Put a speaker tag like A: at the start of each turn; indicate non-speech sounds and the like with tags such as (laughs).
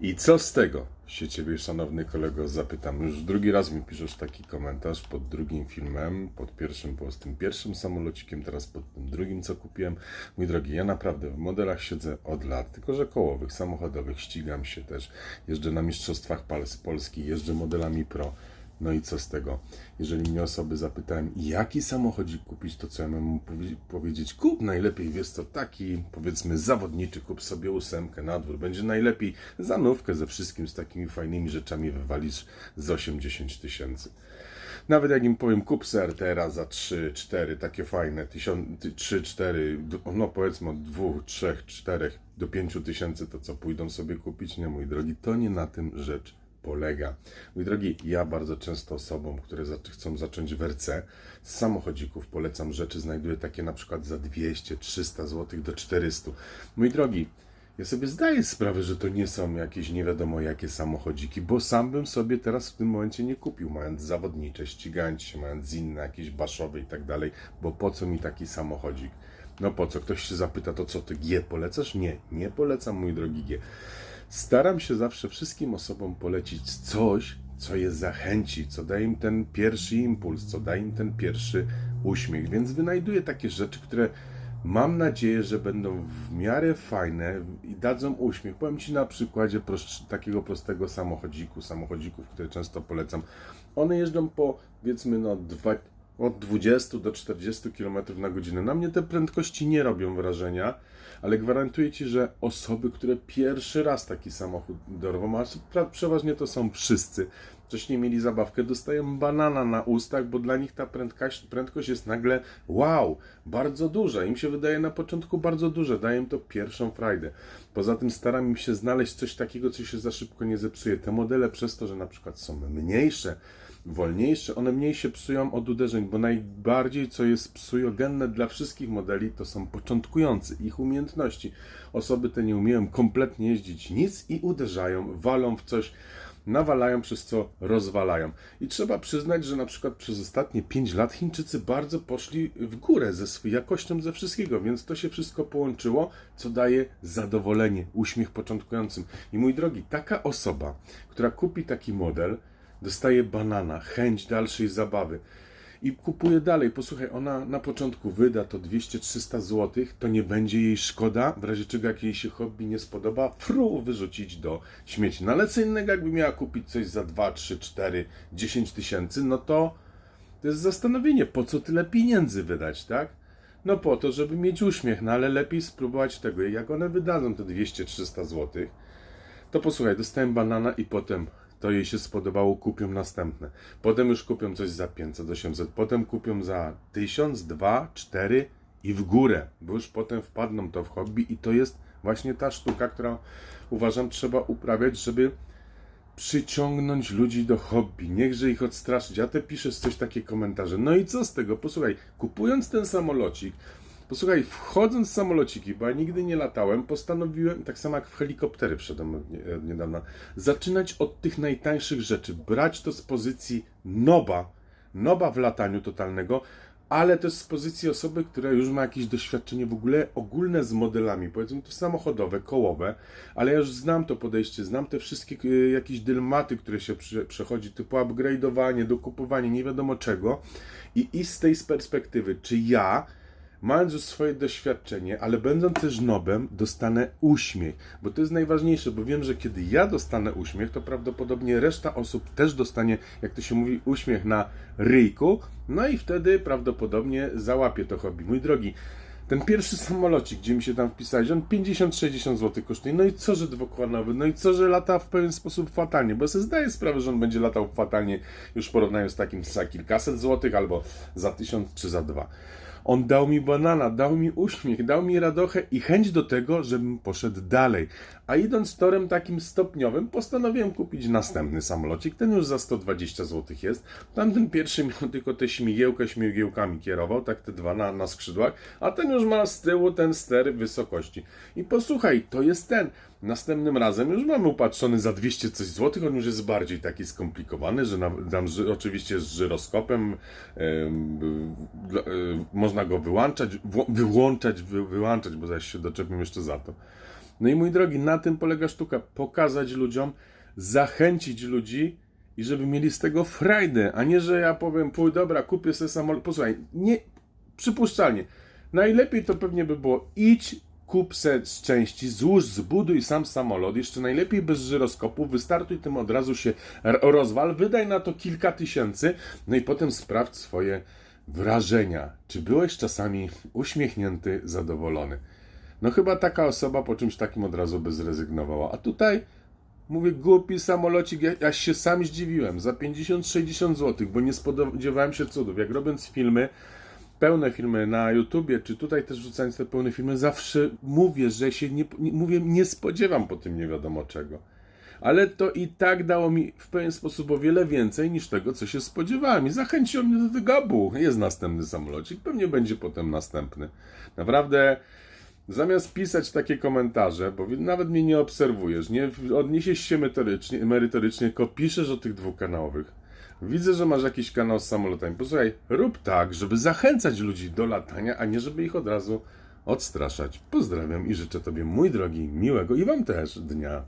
A: I co z tego? Się ciebie, szanowny kolego, zapytam. Już drugi raz mi piszesz taki komentarz pod drugim filmem, pod pierwszym, po z tym pierwszym samolocikiem, teraz pod tym drugim, co kupiłem. Mój drogi, ja naprawdę w modelach siedzę od lat, tylko że kołowych, samochodowych, ścigam się też, jeżdżę na Mistrzostwach Polski, jeżdżę modelami Pro. No i co z tego? Jeżeli mnie osoby zapytałem, jaki samochodzik kupić, to co ja mam powiedzieć? Kup najlepiej, wiesz co, taki powiedzmy zawodniczy, kup sobie ósemkę na dwór. Będzie najlepiej zanówkę ze wszystkim, z takimi fajnymi rzeczami wywalisz z 8-10 tysięcy. Nawet jak im powiem, kup se RTR za 3, 4, takie fajne, 3, 4, no powiedzmy od 2, 3, 4 do 5 tysięcy, to co pójdą sobie kupić? Nie, mój drogi, to nie na tym rzecz polega. Mój drogi, ja bardzo często osobom, które chcą zacząć w RC, z samochodzików polecam rzeczy, znajduję takie na przykład za 200, 300 zł do 400. Mój drogi, ja sobie zdaję sprawę, że to nie są jakieś nie wiadomo jakie samochodziki, bo sam bym sobie teraz w tym momencie nie kupił, mając zawodnicze, ścigając się, mając inne, jakieś baszowe i tak dalej, bo po co mi taki samochodzik? No po co? Ktoś się zapyta, to co ty G polecasz? Nie, nie polecam, mój drogi G. Staram się zawsze wszystkim osobom polecić coś, co je zachęci, co daje im ten pierwszy impuls, co daje im ten pierwszy uśmiech. Więc wynajduję takie rzeczy, które mam nadzieję, że będą w miarę fajne i dadzą uśmiech. Powiem Ci na przykładzie prost, takiego prostego samochodziku, samochodzików, które często polecam. One jeżdżą po, powiedzmy, no, dwa, od 20 do 40 km na godzinę. Na mnie te prędkości nie robią wrażenia, ale gwarantuję Ci, że osoby, które pierwszy raz taki samochód dorwą, a przeważnie to są wszyscy, wcześniej mieli zabawkę, dostają banana na ustach, bo dla nich ta prędkość, prędkość jest nagle wow, bardzo duża. Im się wydaje na początku bardzo duże, daje im to pierwszą frajdę. Poza tym staram się znaleźć coś takiego, co się za szybko nie zepsuje. Te modele przez to, że na przykład są mniejsze, wolniejsze, one mniej się psują od uderzeń, bo najbardziej co jest psujogenne dla wszystkich modeli to są początkujący, ich umiejętności. Osoby te nie umieją kompletnie jeździć nic i uderzają, walą w coś, nawalają, przez co rozwalają. I trzeba przyznać, że na przykład przez ostatnie 5 lat Chińczycy bardzo poszli w górę ze jakością ze wszystkiego, więc to się wszystko połączyło, co daje zadowolenie, uśmiech początkującym. I mój drogi, taka osoba, która kupi taki model, dostaje banana, chęć dalszej zabawy i kupuje dalej. Posłuchaj, ona na początku wyda to 200-300 zł, to nie będzie jej szkoda, w razie czego jak jej się hobby nie spodoba, fru, wyrzucić do śmieci. No ale co innego, jakby miała kupić coś za 2, 3, 4, 10 tysięcy, no to to jest zastanowienie, po co tyle pieniędzy wydać, tak? No po to, żeby mieć uśmiech, no ale lepiej spróbować tego. Jak one wydadzą te 200-300 zł, to posłuchaj, dostałem banana i potem to jej się spodobało, kupią następne. Potem już kupią coś za 500, 800, potem kupią za 1000, 2, 4 i w górę, bo już potem wpadną to w hobby i to jest właśnie ta sztuka, która uważam trzeba uprawiać, żeby przyciągnąć ludzi do hobby, niechże ich odstraszyć. A ty piszesz coś takie komentarze. No i co z tego? Posłuchaj, kupując ten samolocik, posłuchaj, wchodząc w samolociki, bo ja nigdy nie latałem, postanowiłem, tak samo jak w helikoptery wszedłem od nie- od niedawna, zaczynać od tych najtańszych rzeczy, brać to z pozycji noba, noba w lataniu totalnego, ale też z pozycji osoby, która już ma jakieś doświadczenie w ogóle ogólne z modelami, powiedzmy to samochodowe, kołowe, ale ja już znam to podejście, znam te wszystkie y, jakieś dylematy, które się prze, przechodzi, typu upgrade'owanie, dokupowanie, nie wiadomo czego. I, i z tej perspektywy, czy ja mając już swoje doświadczenie, ale będąc też nobem, dostanę uśmiech. Bo to jest najważniejsze, bo wiem, że kiedy ja dostanę uśmiech, to prawdopodobnie reszta osób też dostanie, jak to się mówi, uśmiech na ryjku. No i wtedy prawdopodobnie załapie to hobby. Mój drogi, ten pierwszy samolocik, gdzie mi się tam wpisałeś, on 50-60 zł kosztuje. No i co, że dwukłanowy? No i co, że lata w pewien sposób fatalnie? Bo ja sobie zdaję sprawę, że on będzie latał fatalnie już w porównaniu z takim za kilkaset złotych albo za tysiąc czy za dwa. On dał mi banana, dał mi uśmiech, dał mi radochę i chęć do tego, żebym poszedł dalej. A idąc torem takim stopniowym, postanowiłem kupić następny samolocik. Ten już za 120 zł jest. Tamten pierwszy (laughs) miał tylko te śmigiełkę śmigiełkami kierował, tak te dwa na, na skrzydłach, a ten już ma z tyłu ten ster wysokości. I posłuchaj, to jest ten. Następnym razem już mamy upatrzony za 200 coś złotych, on już jest bardziej taki skomplikowany, że na, tam ży, oczywiście z żyroskopem em, dla- em, można go wyłączać, wyłączać, wy, wyłączać, bo zaś się doczepię jeszcze za to. No i mój drogi, na tym polega sztuka. Pokazać ludziom, zachęcić ludzi i żeby mieli z tego frajdę, a nie, że ja powiem, pój, dobra, kupię sobie samolot. Posłuchaj, nie, przypuszczalnie. Najlepiej to pewnie by było idź, kup se z części, złóż, zbuduj sam samolot, jeszcze najlepiej bez żyroskopu, wystartuj tym od razu się rozwal, wydaj na to kilka tysięcy, no i potem sprawdź swoje wrażenia. Czy byłeś czasami uśmiechnięty, zadowolony? No chyba taka osoba po czymś takim od razu by zrezygnowała. A tutaj mówię, głupi samolocik, ja, ja się sam zdziwiłem, za 50-60 zł, bo nie spodziewałem się cudów. Jak robiąc filmy, pełne filmy na YouTubie, czy tutaj też wrzucając te pełne filmy, zawsze mówię, że się nie, mówię, nie spodziewam po tym nie wiadomo czego. Ale to i tak dało mi w pewien sposób o wiele więcej niż tego, co się spodziewałem. I zachęciło mnie do tego, abu, jest następny samolocik, pewnie będzie potem następny. Naprawdę, zamiast pisać takie komentarze, bo nawet mnie nie obserwujesz, nie odniesiesz się merytorycznie, merytorycznie tylko piszesz o tych dwukanałowych. Widzę, że masz jakiś kanał z samolotami. Posłuchaj, rób tak, żeby zachęcać ludzi do latania, a nie żeby ich od razu odstraszać. Pozdrawiam i życzę Tobie, mój drogi, miłego i Wam też dnia.